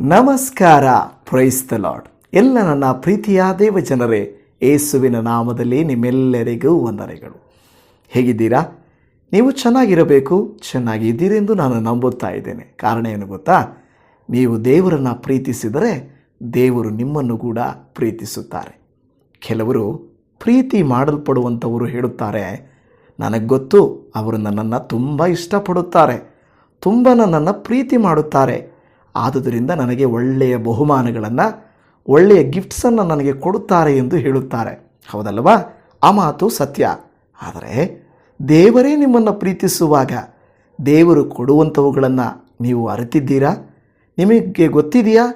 ನಮಸ್ಕಾರ praise the lord ಎಲ್ಲ ನನ್ನ ಪ್ರೀತಿಯ ದೇವ ಜನರೇ ಏಸುವಿನ ನಾಮದಲ್ಲಿ ನಿಮ್ಮೆಲ್ಲರಿಗೂ ವಂದನೆಗಳು. ಹೇಗಿದ್ದೀರಾ? ನೀವು ಚೆನ್ನಾಗಿರಬೇಕು, ಚೆನ್ನಾಗಿದ್ದೀರೆಂದು ನಾನು ನಂಬುತ್ತಾ ಇದ್ದೇನೆ. ಕಾರಣ ಏನು ಗೊತ್ತಾ? ನೀವು ದೇವರನ್ನು ಪ್ರೀತಿಸಿದರೆ ದೇವರು ನಿಮ್ಮನ್ನು ಕೂಡ ಪ್ರೀತಿಸುತ್ತಾರೆ. ಕೆಲವರು ಪ್ರೀತಿ ಮಾಡಲ್ಪಡುವಂಥವರು ಹೇಳುತ್ತಾರೆ, ನನಗೆ ಗೊತ್ತು, ಅವರು ನನ್ನನ್ನು ತುಂಬ ಇಷ್ಟಪಡುತ್ತಾರೆ, ತುಂಬ ನನ್ನನ್ನು ಪ್ರೀತಿ ಮಾಡುತ್ತಾರೆ ಆದುದರಿಂದ ನನಗೆ ಒಳ್ಳೆಯ ಬಹುಮಾನಗಳನ್ನು, ಒಳ್ಳೆಯ ಗಿಫ್ಟ್ಸನ್ನು ನನಗೆ ಕೊಡುತ್ತಾರೆ ಎಂದು ಹೇಳುತ್ತಾರೆ. ಹೌದಲ್ವಾ ಆ ಮಾತು ಸತ್ಯ. ಆದರೆ ದೇವರೇ ನಿಮ್ಮನ್ನು ಪ್ರೀತಿಸುವಾಗ ದೇವರು ಕೊಡುವಂಥವುಗಳನ್ನು ನೀವು ಅರಿತಿದ್ದೀರಾ? ನಿಮಗೆ ಗೊತ್ತಿದೆಯಾ?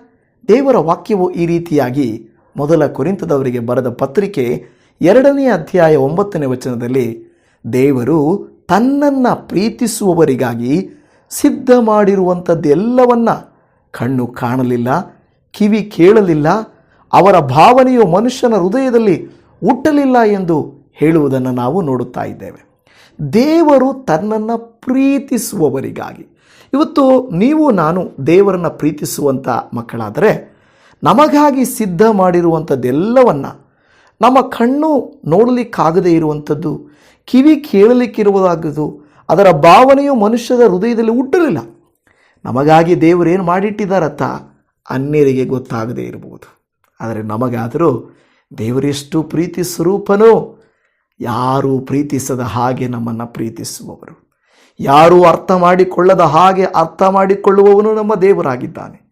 ದೇವರ ವಾಕ್ಯವು ಈ ರೀತಿಯಾಗಿ ಮೊದಲ ಕುರಿತದವರಿಗೆ ಬರೆದ ಪತ್ರಿಕೆ ಎರಡನೇ ಅಧ್ಯಾಯ ಒಂಬತ್ತನೇ ವಚನದಲ್ಲಿ, ದೇವರು ತನ್ನನ್ನು ಪ್ರೀತಿಸುವವರಿಗಾಗಿ ಸಿದ್ಧ ಮಾಡಿರುವಂಥದ್ದೆಲ್ಲವನ್ನ ಕಣ್ಣು ಕಾಣಲಿಲ್ಲ, ಕಿವಿ ಕೇಳಲಿಲ್ಲ, ಅವರ ಭಾವನೆಯು ಮನುಷ್ಯನ ಹೃದಯದಲ್ಲಿ ಹುಟ್ಟಲಿಲ್ಲ ಎಂದು ಹೇಳುವುದನ್ನು ನಾವು ನೋಡುತ್ತಾ ಇದ್ದೇವೆ. ದೇವರು ತನ್ನನ್ನು ಪ್ರೀತಿಸುವವರಿಗಾಗಿ. ಇವತ್ತು ನೀವು, ನಾನು ದೇವರನ್ನು ಪ್ರೀತಿಸುವಂಥ ಮಕ್ಕಳಾದರೆ, ನಮಗಾಗಿ ಸಿದ್ಧ ಮಾಡಿರುವಂಥದ್ದೆಲ್ಲವನ್ನು, ನಮ್ಮ ಕಣ್ಣು ನೋಡಲಿಕ್ಕಾಗದೇ ಇರುವಂಥದ್ದು, ಕಿವಿ ಕೇಳಲಿಕ್ಕಿರುವುದಾಗದು ಅದರ ಭಾವನೆಯು ಮನುಷ್ಯದ ಹೃದಯದಲ್ಲಿ ಹುಟ್ಟಲಿಲ್ಲ. ನಮಗಾಗಿ ದೇವರೇನು ಮಾಡಿಟ್ಟಿದ್ದಾರತ್ತ? ಅನ್ಯರಿಗೆ ಗೊತ್ತಾಗದೇ ಇರಬಹುದು. ಆದರೆ ನಮಗಾದರೂ ದೇವರೆಷ್ಟು ಪ್ರೀತಿ ಸ್ವರೂಪನೋ, ಯಾರೂ ಪ್ರೀತಿಸದ ಹಾಗೆ ನಮ್ಮನ್ನು ಪ್ರೀತಿಸುವವರು. ಯಾರೂ ಅರ್ಥ ಮಾಡಿಕೊಳ್ಳದ ಹಾಗೆ ಅರ್ಥ ಮಾಡಿಕೊಳ್ಳುವವನು ನಮ್ಮ ದೇವರಾಗಿದ್ದಾನೆ.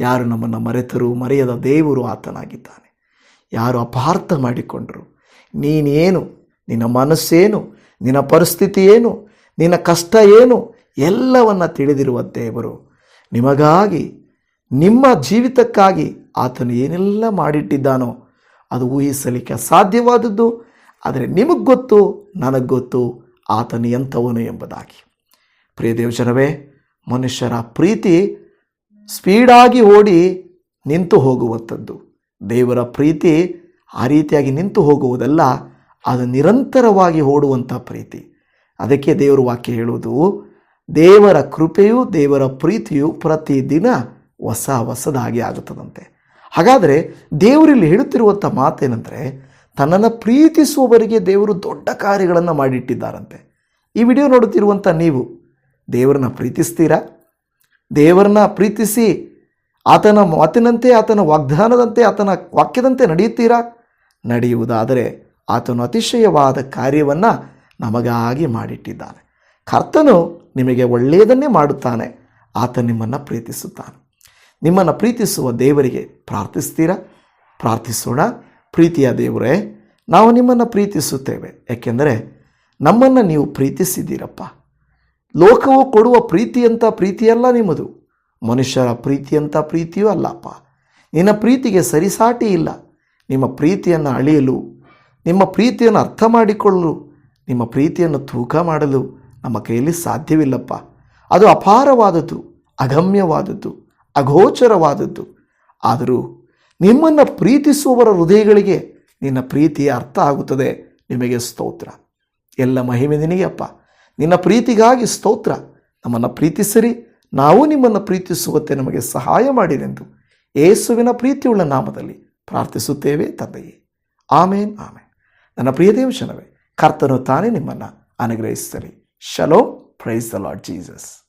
ಯಾರು ನಮ್ಮನ್ನು ಮರೆತರೂ ಮರೆಯದ ದೇವರು ಆತನಾಗಿದ್ದಾನೆ. ಯಾರು ಅಪಾರ್ಥ ಮಾಡಿಕೊಂಡರು, ನೀನೇನು, ನಿನ್ನ ಮನಸ್ಸೇನು, ನಿನ್ನ ಪರಿಸ್ಥಿತಿ ಏನು, ನಿನ್ನ ಕಷ್ಟ ಏನು ಎಲ್ಲವನ್ನ ತಿಳಿದಿರುವ ದೇವರು ನಿಮಗಾಗಿ, ನಿಮ್ಮ ಜೀವಿತಕ್ಕಾಗಿ ಆತನು ಏನೆಲ್ಲ ಮಾಡಿಟ್ಟಿದ್ದಾನೋ ಅದು ಊಹಿಸಲಿಕ್ಕೆ ಸಾಧ್ಯವಾದದ್ದು ಆದರೆ ನಿಮಗೆ ಗೊತ್ತು, ನನಗೆ ಗೊತ್ತು, ಆತನು ಎಂಥವನು ಎಂಬುದಾಗಿ. ಪ್ರಿಯ ದೇವಜನವೇ, ಮನುಷ್ಯರ ಪ್ರೀತಿ ಸ್ಪೀಡಾಗಿ ಓಡಿ ನಿಂತು ಹೋಗುವಂಥದ್ದು. ದೇವರ ಪ್ರೀತಿ ಆ ರೀತಿಯಾಗಿ ನಿಂತು ಹೋಗುವುದಲ್ಲ, ಅದು ನಿರಂತರವಾಗಿ ಓಡುವಂಥ ಪ್ರೀತಿ. ಅದಕ್ಕೆ ದೇವರು ವಾಕ್ಯ ಹೇಳುವುದು ದೇವರ ಕೃಪೆಯು, ದೇವರ ಪ್ರೀತಿಯು ಪ್ರತಿದಿನ ಹೊಸ ಹೊಸದಾಗಿ ಆಗುತ್ತದಂತೆ. ಹಾಗಾದರೆ ದೇವರಲ್ಲಿ ಹೇಳುತ್ತಿರುವಂಥ ಮಾತೇನೆಂದರೆ, ತನ್ನನ್ನು ಪ್ರೀತಿಸುವವರಿಗೆ ದೇವರು ದೊಡ್ಡ ಕಾರ್ಯಗಳನ್ನು ಮಾಡಿಟ್ಟಿದ್ದಾರಂತೆ. ಈ ವಿಡಿಯೋ ನೋಡುತ್ತಿರುವಂಥ ನೀವು, ದೇವರನ್ನ ಪ್ರೀತಿಸ್ತೀರಾ? ದೇವರನ್ನ ಪ್ರೀತಿಸಿ ಆತನ ಮಾತಿನಂತೆ, ಆತನ ವಾಗ್ದಾನದಂತೆ, ಆತನ ವಾಕ್ಯದಂತೆ ನಡೆಯುತ್ತೀರಾ? ನಡೆಯುವುದಾದರೆ ಆತನು ಅತಿಶಯವಾದ ಕಾರ್ಯವನ್ನು ನಮಗಾಗಿ ಮಾಡಿಟ್ಟಿದ್ದಾನೆ. ಕರ್ತನು ನಿಮಗೆ ಒಳ್ಳೆಯದನ್ನೇ ಮಾಡುತ್ತಾನೆ. ಆತ ನಿಮ್ಮನ್ನು ಪ್ರೀತಿಸುತ್ತಾನೆ. ನಿಮ್ಮನ್ನು ಪ್ರೀತಿಸುವ ದೇವರಿಗೆ ಪ್ರಾರ್ಥಿಸ್ತೀರಾ? ಪ್ರಾರ್ಥಿಸೋಣ. ಪ್ರೀತಿಯ ದೇವರೇ, ನಾವು ನಿಮ್ಮನ್ನು ಪ್ರೀತಿಸುತ್ತೇವೆ. ಯಾಕೆಂದರೆ ನಮ್ಮನ್ನು ನೀವು ಪ್ರೀತಿಸಿದ್ದೀರಪ್ಪ. ಲೋಕವು ಕೊಡುವ ಪ್ರೀತಿಯಂಥ ಪ್ರೀತಿಯಲ್ಲ ನಿಮ್ಮದು. ಮನುಷ್ಯರ ಪ್ರೀತಿಯಂಥ ಪ್ರೀತಿಯೂ ಅಲ್ಲಪ್ಪ. ನಿನ್ನ ಪ್ರೀತಿಗೆ ಸರಿಸಾಟಿ ಇಲ್ಲ. ನಿಮ್ಮ ಪ್ರೀತಿಯನ್ನು ಅಳೆಯಲು, ನಿಮ್ಮ ಪ್ರೀತಿಯನ್ನು ಅರ್ಥ ಮಾಡಿಕೊಳ್ಳಲು, ನಿಮ್ಮ ಪ್ರೀತಿಯನ್ನು ತೂಕ ಮಾಡಲು ನಮ್ಮ ಕೈಯಲ್ಲಿ ಸಾಧ್ಯವಿಲ್ಲಪ್ಪ. ಅದು ಅಪಾರವಾದದ್ದು, ಅಗಮ್ಯವಾದದ್ದು, ಅಗೋಚರವಾದದ್ದು. ಆದರೂ ನಿಮ್ಮನ್ನು ಪ್ರೀತಿಸುವವರ ಹೃದಯಗಳಿಗೆ ನಿನ್ನ ಪ್ರೀತಿಯ ಅರ್ಥ ಆಗುತ್ತದೆ. ನಿಮಗೆ ಸ್ತೋತ್ರ. ಎಲ್ಲ ಮಹಿಮೆ ನಿನಗೆಯಪ್ಪ ನಿನ್ನ ಪ್ರೀತಿಗಾಗಿ ಸ್ತೋತ್ರ. ನಮ್ಮನ್ನು ಪ್ರೀತಿಸಿರಿ. ನಾವು ನಿಮ್ಮನ್ನು ಪ್ರೀತಿಸುವಂತೆ ನಮಗೆ ಸಹಾಯ ಮಾಡಿರೆಂದು. ಏಸುವಿನ ಪ್ರೀತಿಯುಳ್ಳ ನಾಮದಲ್ಲಿ ಪ್ರಾರ್ಥಿಸುತ್ತೇವೆ ತಂದೆಯೇ. ಆಮೇನ್ ಆಮೇನ್. ನನ್ನ ಪ್ರಿಯ ದೇವಶನವೇ, ಕರ್ತನು ತಾನೇ ನಿಮ್ಮನ್ನು ಅನುಗ್ರಹಿಸಲಿ. Shalom. Praise the Lord Jesus.